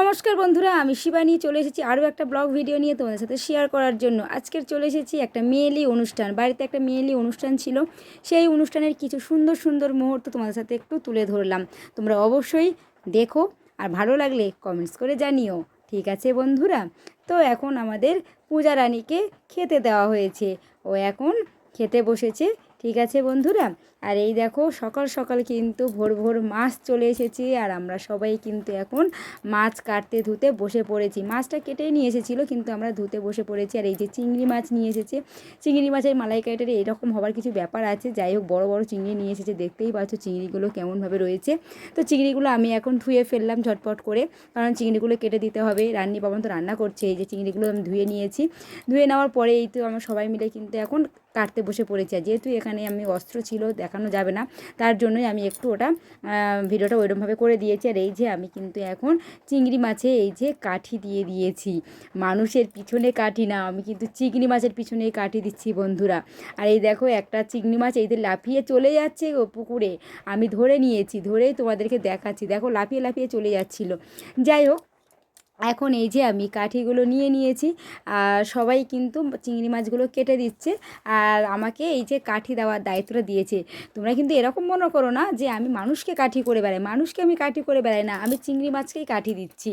নমস্কার বন্ধুরা, আমি শিবানী চলে এসেছি আরও একটা ব্লগ ভিডিও নিয়ে তোমাদের সাথে শেয়ার করার জন্য। আজকের চলে এসেছি একটা মেয়েলি অনুষ্ঠান, বাড়িতে একটা মেয়েলি অনুষ্ঠান ছিল। সেই অনুষ্ঠানের কিছু সুন্দর সুন্দর মুহূর্ত তোমাদের সাথে একটু তুলে ধরলাম। তোমরা অবশ্যই দেখো আর ভালো লাগলে কমেন্টস করে জানিও, ঠিক আছে বন্ধুরা? তো এখন আমাদের পূজা রানীকে খেতে দেওয়া হয়েছে। ও এখন খেতে বসেছে ঠিক আছে বন্ধুরা? আর এই দেখো, সকাল সকাল কিন্তু ভোর ভোর মাছ চলে এসেছে, আর আমরা সবাই কিন্তু এখন মাছ কাটতে ধুতে বসে পড়েছি। মাছটা কেটেই নিয়ে এসেছিল, কিন্তু আমরা ধুতে বসে পড়েছি। আর এই যে চিংড়ি মাছ নিয়ে এসেছে, চিংড়ি মাছের মালাইকারিটার এরকম হওয়ার কিছু ব্যাপার আছে। যাই হোক, বড় বড় চিংড়ি নিয়ে এসেছে, দেখতেই পাচ্ছ চিংড়িগুলো কেমনভাবে রয়েছে। তো চিংড়িগুলো আমি এখন ধুয়ে ফেললাম ঝটপট করে, কারণ চিংড়িগুলো কেটে দিতে হবে। রান্নি বাবন তো রান্না করছে, এই যে চিংড়িগুলো আমি ধুয়ে নিয়েছি। ধুয়ে নেওয়ার পরে এই তো আমরা সবাই মিলে কিন্তু এখন কাটতে বসে পড়েছি। যেহেতু এখানে আমি অস্ত্র ছিল, দেখানো যাবে না, তার জন্যই আমি একটু ওটা ভিডিওটা ওইরকমভাবে করে দিয়েছি। আর এই যে আমি কিন্তু এখন চিংড়ি মাছে এই যে কাঠি দিয়ে দিয়েছি। মানুষের পিছনে কাঠি না, আমি কিন্তু চিংড়ি মাছের পিছনেই কাঠি দিচ্ছি বন্ধুরা। আর এই দেখো একটা চিংড়ি মাছ এই যে লাফিয়ে চলে যাচ্ছে পুকুরে। আমি ধরে নিয়েছি, ধরেই তোমাদেরকে দেখাচ্ছি। দেখো লাফিয়ে লাফিয়ে চলে যাচ্ছিল। যাই হোক এখন এই যে আমি কাঠিগুলো নিয়ে নিয়েছি, আর সবাই কিন্তু চিংড়ি মাছগুলো কেটে দিচ্ছে, আর আমাকে এই যে কাঠি দেওয়ার দায়িত্বটা দিয়েছে। তোমরা কিন্তু এরকম মনে করো না যে আমি মানুষকে কাঠি করে বেড়াই, মানুষকে আমি কাঠি করে বেড়াই না, আমি চিংড়ি মাছকেই কাঠি দিচ্ছি,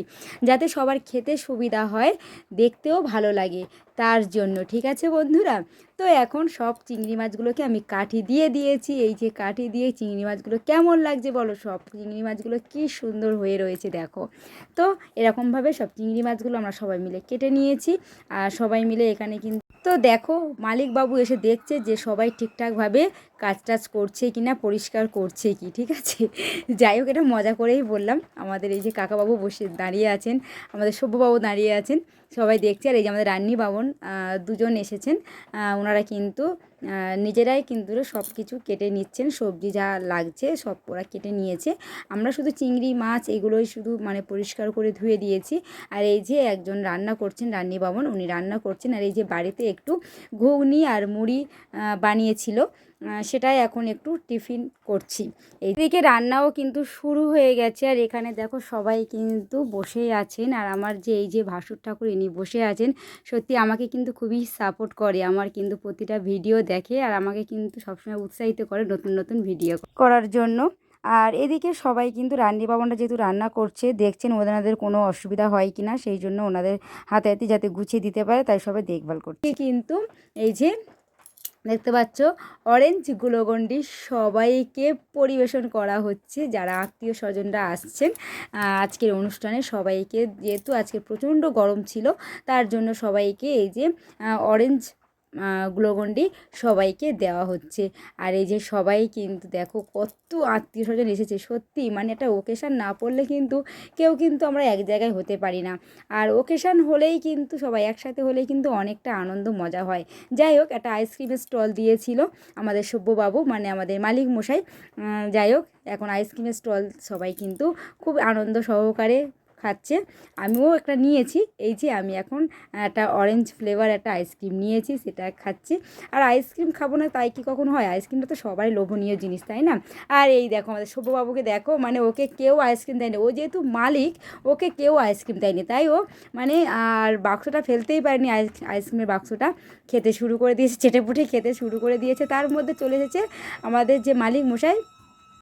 যাতে সবার খেতে সুবিধা হয়, দেখতেও ভালো লাগে, তার জন্য। ঠিক আছে বন্ধুরা? তো এখন সব চিংড়ি মাছগুলোকে আমি কাঠি দিয়ে দিয়েছি। এই যে কাঠি দিয়ে চিংড়ি মাছগুলো কেমন লাগছে বলো? সব চিংড়ি মাছগুলো কি সুন্দর হয়ে রয়েছে দেখো। তো এরকমভাবে সব চিংড়ি মাছগুলো আমরা সবাই মিলে কেটে নিয়েছি আর সবাই মিলে এখানে কিন্তু তো দেখো মালিকবাবু এসে দেখছে যে সবাই ঠিকঠাকভাবে কাজ টাজ করছে কি না, পরিষ্কার করছে কি, ঠিক আছে? যাই হোক, এটা মজা করেই বললাম। আমাদের এই যে কাকাবাবু বসে দাঁড়িয়ে আছেন, আমাদের সভ্যবাবু দাঁড়িয়ে আছেন, সবাই দেখছে। আর এই যে আমাদের রান্নি বাবন দুজন এসেছেন। ওনারা কিন্তু নিজেরাই কিন্তু সব কিছু কেটে নিচ্ছেন। সবজি যা লাগছে সব ওরা কেটে নিয়েছে। আমরা শুধু চিংড়ি, মাছ এগুলোই শুধু মানে পরিষ্কার করে ধুয়ে দিয়েছি। আর এই যে একজন রান্না করছেন, রান্নি বাবন, উনি রান্না করছেন। আর এই যে বাড়িতে একটু ঘুগনি আর মুড়ি বানিয়েছিল। সেটাই এখন একটু টিফিন করছি। এইদিকে রান্নাও কিন্তু শুরু হয়ে গেছে আর এখানে দেখো সবাই কিন্তু বসেই আছেন আর আমার যে এই যে ভাসুর ঠাকুর ইনি বসে আছেন, সত্যি আমাকে কিন্তু খুবই সাপোর্ট করে। আমার কিন্তু প্রতিটা ভিডিও দেখে আর আমাকে কিন্তু সবসময় উৎসাহিত করে নতুন নতুন ভিডিও করার জন্য। আর এদিকে সবাই কিন্তু রান্নি বাবনটা যেহেতু রান্না করছে, দেখছেন ওনাদের কোনো অসুবিধা হয় কি না, সেই জন্য ওনাদের হাতে হাতে যাতে গুছিয়ে দিতে পারে, তাই সবাই দেখভাল করছে। কিন্তু এই যে দেখতে পাচ্ছ? অরেঞ্জ গ্লোগন্ডি সবাইকে পরিবেশন করা হচ্ছে, যারা আত্মীয় স্বজনরা আসছেন। আজকের অনুষ্ঠানে সবাইকে, যেহেতু আজকে প্রচণ্ড গরম ছিল, তার জন্য সবাইকে এই যে অরেঞ্জ গ্লোগন্ডি সবাইকে দেওয়া হচ্ছে। আর এই যে সবাই কিন্তু দেখো কত আত্মীয় স্বজন এসেছে সত্যি মানে একটা ওকেশান না পড়লে কিন্তু কেউ কিন্তু আমরা এক জায়গায় হতে পারি না। আর ওকেশান হলেই কিন্তু সবাই একসাথে হলেই কিন্তু অনেকটা আনন্দ, মজা হয়। যাই হোক, একটা আইসক্রিমের স্টল দিয়েছিল আমাদের সভ্যবাবু মানে আমাদের মালিক মশাই। যাই হোক, এখন আইসক্রিমের স্টল সবাই কিন্তু খুব আনন্দ সহকারে খাচ্ছে। আমিও একটা নিয়েছি। এই যে আমি এখন একটা অরেঞ্জ ফ্লেভার একটা আইসক্রিম নিয়েছি, সেটা খাচ্ছি। আর আইসক্রিম খাব না, তাই কি কখন হয়? আইসক্রিমটা তো সবাই লোভনীয় জিনিস, তাই না? আর এই দেখো আমাদের সভ্যবাবুকে দেখো মানে ওকে কেউ আইসক্রিম দেয়নি। ও যেহেতু মালিক, ওকে কেউ আইসক্রিম দেয়নি। তাই ও মানে আর বাক্সটা ফেলতেই পারেনি আইসক্রিমের বাক্সটা। খেতে শুরু করে দিয়েছে, চেটেপুটে খেতে শুরু করে দিয়েছে। তার মধ্যে চলে এসেছে আমাদের যে মালিক মশাই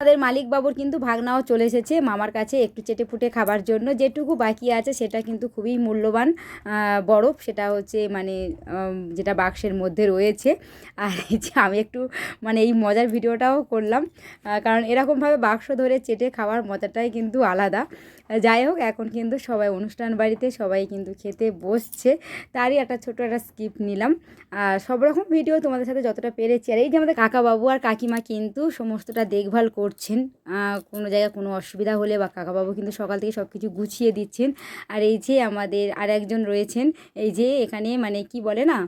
আমাদের মালিকবাবুর কিন্তু ভাগনাও চলে এসেছে মামার কাছে একটু চেটে ফুটে খাবার জন্য। যেটুকু বাকি আছে সেটা কিন্তু খুবই মূল্যবান বরফ। সেটা হচ্ছে মানে যেটা বাক্সের মধ্যে রয়েছে। আর এই যে আমি একটু মানে এই মজার ভিডিওটাও করলাম কারণ এরকমভাবে বাক্স ধরে চেটে খাওয়ার মজাটাই কিন্তু আলাদা। যাই হোক, এখন কিন্তু সবাই অনুষ্ঠান বাড়িতে সবাই কিন্তু খেতে বসছে। তারই একটা ছোটো একটা স্কিপ নিলাম। আর সব রকম ভিডিও তোমাদের সাথে যতটা পেরেছি। আর এই যে আমাদের কাকাবাবু আর কাকিমা কিন্তু সমস্তটা দেখভাল করছেন কোনো জায়গায় কোনো অসুবিধা হলে বা কাকাবাবু কিন্তু সকাল থেকে সব কিছু গুছিয়ে দিচ্ছেন। আর এই যে আমাদের আর একজন রয়েছেন, এই যে এখানে মানে কি বলে না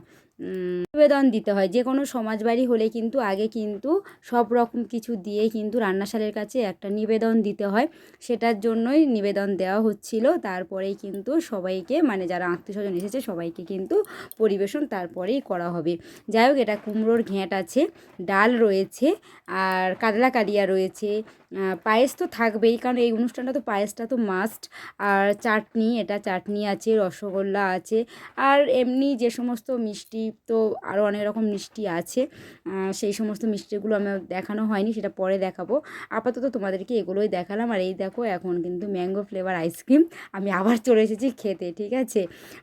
নিবেদন দিতে হয়। যে কোনো সমাজ বাড়ি হলে কিন্তু আগে কিন্তু সব রকম কিছু দিয়ে কিন্তু রান্নাশালের কাছে একটা নিবেদন দিতে হয়। সেটার জন্যই নিবেদন দেওয়া হচ্ছিল। তারপরেই কিন্তু সবাইকে মানে যারা আত্মীয় স্বজন এসেছে, সবাইকে কিন্তু পরিবেশন তারপরেই করা হবে। যাই হোক, এটা কুমড়োর ঘ্যাঁট আছে, ডাল রয়েছে, আর কাতলা কালিয়া রয়েছে পায়েস তো থাকবেই, কারণ এই অনুষ্ঠানটা তো পায়েসটা তো মাস্ট আর চাটনি, এটা চাটনি আছে, রসগোল্লা আছে, আর এমনি যে সমস্ত মিষ্টি তো আরও অনেক রকম মিষ্টি আছে সেই সমস্ত মিষ্টিগুলো আমার দেখানো হয়নি, সেটা পরে দেখাবো। আপাতত তোমাদেরকে এগুলোই দেখালাম, আর এই দেখো এখন কিন্তু ম্যাঙ্গো ফ্লেভার আইসক্রিম, আমি আবার চলে এসেছি খেতে, ঠিক আছে?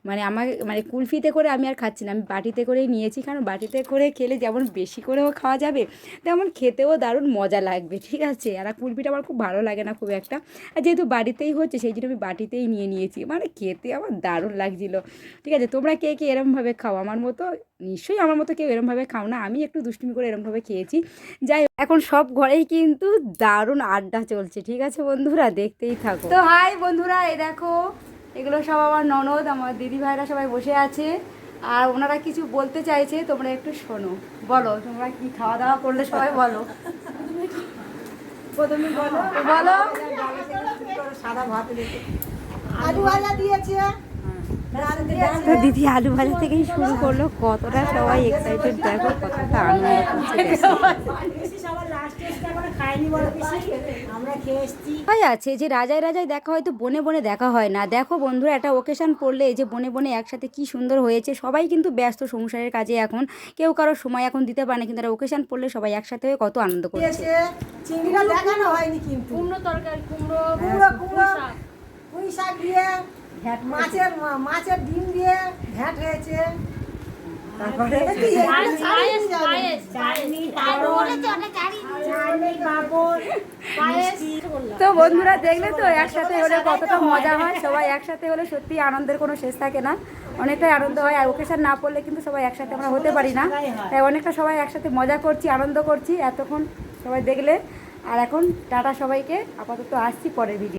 মানে আমার মানে কুলফিতে করে আমি আর খাচ্ছি না, আমি বাটিতে করেই নিয়েছি, কারণ বাটিতে করে খেলে যেমন বেশি করেও খাওয়া যাবে, তেমন খেতেও দারুণ মজা লাগবে, ঠিক আছে? আর কুলফিটা আমার খুব ভালো লাগে না খুব একটা। আর যেহেতু বাড়িতেই হচ্ছে, সেই জন্য আমি বাটিতেই নিয়ে নিয়েছি। মানে খেতে আমার দারুণ লাগছিল। ঠিক আছে, তোমরা কে কে এরমভাবে খাও? আমার মতো, নিশ্চয়ই আমার মতো কেউ এরমভাবে খাও না। আমি একটু দুষ্টুমি করে এরমভাবে খেয়েছি। যাই এখন সব ঘরেই কিন্তু দারুণ আড্ডা চলছে। ঠিক আছে বন্ধুরা, দেখতেই থাকো। তো হাই বন্ধুরা, এই দেখো, এগুলো সব আমার ননদ, আমার দিদি ভাইরা সবাই বসে আছে। আর ওনারা কিছু বলতে চাইছে, তোমরা একটু শোনো। বলো, তোমরা কি খাওয়া দাওয়া করলে সবাই বলো। প্রথমে বলো। বলো। সাদা ভাত আলু ভাজা দিয়েছে। তো দিদি আলু ভাজা থেকেই শুরু করল। কতটা সবাই এক্সাইটেড দেখো কতটা আনন্দ হয় আছে যে রাজায় রাজায় দেখা হয়তো বনে বনে দেখা হয় না। দেখো বন্ধুরা একটা ওকেশন পড়লে এই যে বনে বনে একসাথে কি সুন্দর হয়েছে। সবাই কিন্তু ব্যস্ত সংসারের কাজে এখন। কেউ কারও সময় এখন দিতে পারে না কিন্তু একটা ওকেশন পড়লে সবাই একসাথে হয়ে কত আনন্দ করছে। চিংড়িটা দেখানো হয়নি কিন্তু। কুমড়ো তরকারি কুমড়ো কুমড়ো কুমড়ো পুঁই শাক। পুঁই মাছের মাছের ডিম দিয়ে ঘ্যাট হয়েছে। তারপরে তো বন্ধুরা দেখলে তো একসাথে হলে কতটা মজা হয় সবাই একসাথে হলে সত্যি আনন্দের কোনো শেষ থাকে না। অনেকটাই আনন্দ হয় আর ওকেশন না পড়লে কিন্তু সবাই একসাথে আমরা হতে পারি না। তাই অনেকটা সবাই একসাথে মজা করছি আনন্দ করছি। এতক্ষণ সবাই দেখলে। আর এখন টাটা সবাইকে। আপাতত আসছি পরের ভিডিও